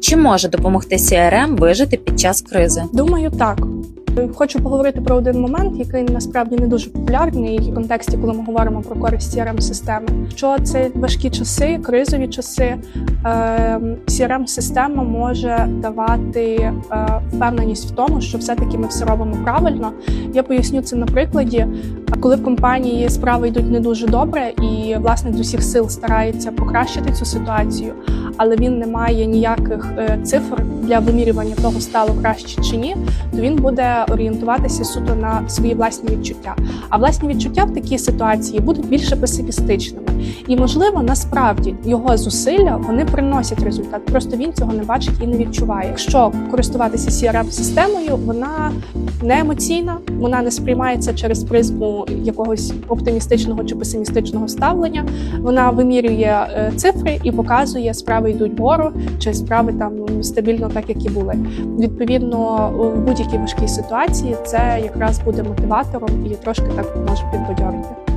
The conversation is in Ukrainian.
Чи може допомогти CRM вижити під час кризи? Думаю, так. Хочу поговорити про один момент, який насправді не дуже популярний в контексті, коли ми говоримо про користь crm системи Що це важкі часи, кризові часи. crm система може давати е, впевненість в тому, що все-таки ми все робимо правильно. Я поясню це на прикладі. Коли в компанії справи йдуть не дуже добре, і власник з усіх сил старається покращити цю ситуацію, але він не має ніяких е, цифр для вимірювання того, стало краще чи ні, то він буде орієнтуватися суто на свої власні відчуття. А власні відчуття в такій ситуації будуть більше песимістичними. І можливо, насправді його зусилля вони приносять результат. Просто він цього не бачить і не відчуває. Якщо користуватися crm системою вона не емоційна, вона не сприймається через призму якогось оптимістичного чи песимістичного ставлення. Вона вимірює е, цифри і показує, справи йдуть вгору, чи справи там стабільно так, як і були. Відповідно, в будь-якій важкій ситуації це якраз буде мотиватором і трошки так може підбадьорити.